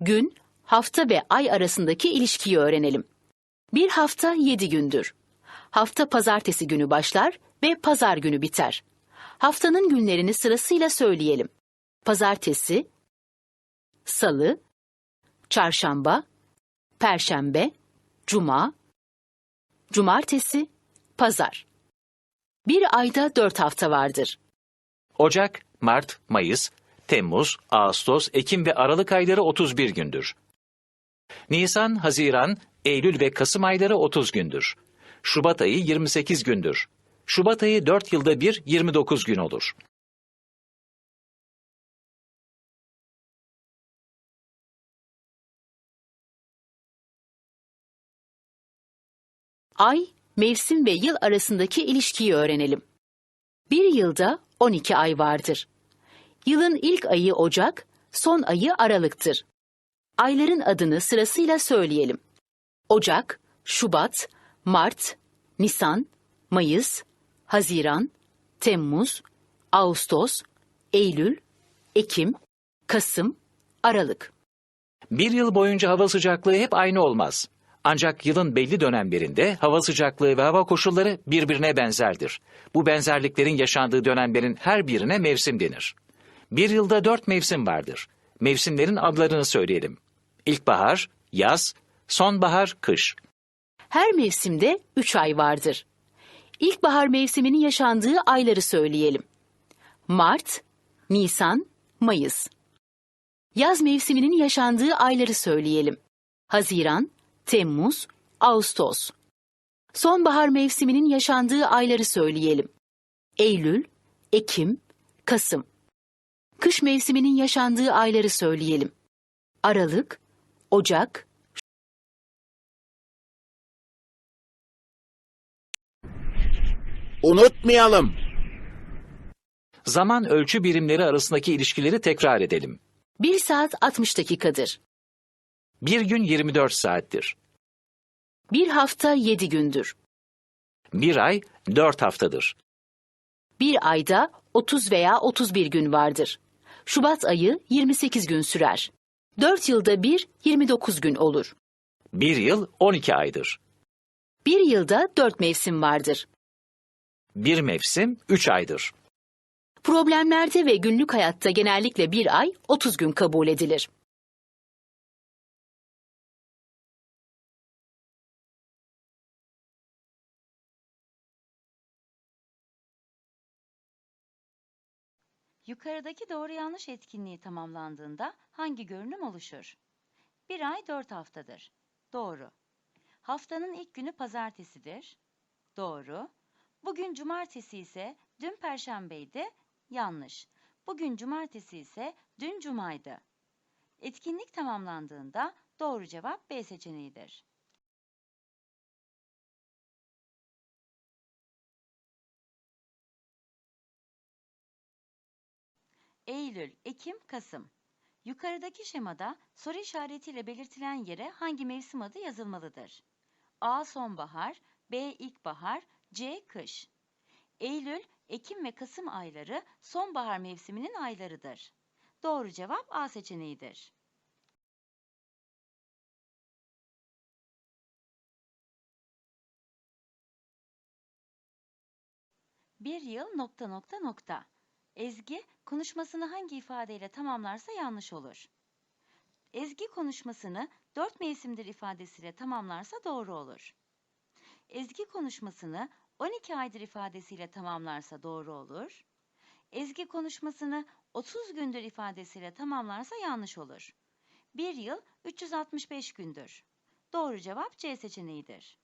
Gün, hafta ve ay arasındaki ilişkiyi öğrenelim. Bir hafta yedi gündür. Hafta pazartesi günü başlar ve pazar günü biter. Haftanın günlerini sırasıyla söyleyelim. Pazartesi, salı, çarşamba, perşembe, cuma, cumartesi, pazar. Bir ayda dört hafta vardır. Ocak, Mart, Mayıs, Temmuz, Ağustos, Ekim ve Aralık ayları 31 gündür. Nisan, Haziran, Eylül ve Kasım ayları 30 gündür. Şubat ayı 28 gündür. Şubat ayı 4 yılda bir 29 gün olur. Ay, mevsim ve yıl arasındaki ilişkiyi öğrenelim. Bir yılda 12 ay vardır. Yılın ilk ayı Ocak, son ayı Aralık'tır. Ayların adını sırasıyla söyleyelim. Ocak, Şubat, Mart, Nisan, Mayıs, Haziran, Temmuz, Ağustos, Eylül, Ekim, Kasım, Aralık. Bir yıl boyunca hava sıcaklığı hep aynı olmaz. Ancak yılın belli dönemlerinde hava sıcaklığı ve hava koşulları birbirine benzerdir. Bu benzerliklerin yaşandığı dönemlerin her birine mevsim denir. Bir yılda dört mevsim vardır. Mevsimlerin adlarını söyleyelim. İlkbahar, yaz, sonbahar, kış. Her mevsimde 3 ay vardır. İlkbahar mevsiminin yaşandığı ayları söyleyelim. Mart, Nisan, Mayıs. Yaz mevsiminin yaşandığı ayları söyleyelim. Haziran, Temmuz, Ağustos. Sonbahar mevsiminin yaşandığı ayları söyleyelim. Eylül, Ekim, Kasım. Kış mevsiminin yaşandığı ayları söyleyelim. Aralık, Ocak, Unutmayalım. Zaman ölçü birimleri arasındaki ilişkileri tekrar edelim. 1 saat 60 dakikadır. Bir gün 24 saattir. Bir hafta 7 gündür. Bir ay 4 haftadır. Bir ayda 30 veya 31 gün vardır. Şubat ayı 28 gün sürer. 4 yılda bir 29 gün olur. Bir yıl 12 aydır. Bir yılda 4 mevsim vardır. Bir mevsim 3 aydır. Problemlerde ve günlük hayatta genellikle bir ay 30 gün kabul edilir. Yukarıdaki doğru yanlış etkinliği tamamlandığında hangi görünüm oluşur? Bir ay dört haftadır. Doğru. Haftanın ilk günü pazartesidir. Doğru. Bugün cumartesi ise dün perşembeydi. Yanlış. Bugün cumartesi ise dün cumaydı. Etkinlik tamamlandığında doğru cevap B seçeneğidir. Eylül, Ekim, Kasım. Yukarıdaki şemada soru işaretiyle belirtilen yere hangi mevsim adı yazılmalıdır? A. Sonbahar, B. İlkbahar, C. Kış. Eylül, Ekim ve Kasım ayları sonbahar mevsiminin aylarıdır. Doğru cevap A seçeneğidir. Bir yıl nokta nokta nokta. Ezgi konuşmasını hangi ifadeyle tamamlarsa yanlış olur. Ezgi konuşmasını dört mevsimdir ifadesiyle tamamlarsa doğru olur. Ezgi konuşmasını 12 aydır ifadesiyle tamamlarsa doğru olur. Ezgi konuşmasını 30 gündür ifadesiyle tamamlarsa yanlış olur. Bir yıl 365 gündür. Doğru cevap C seçeneğidir.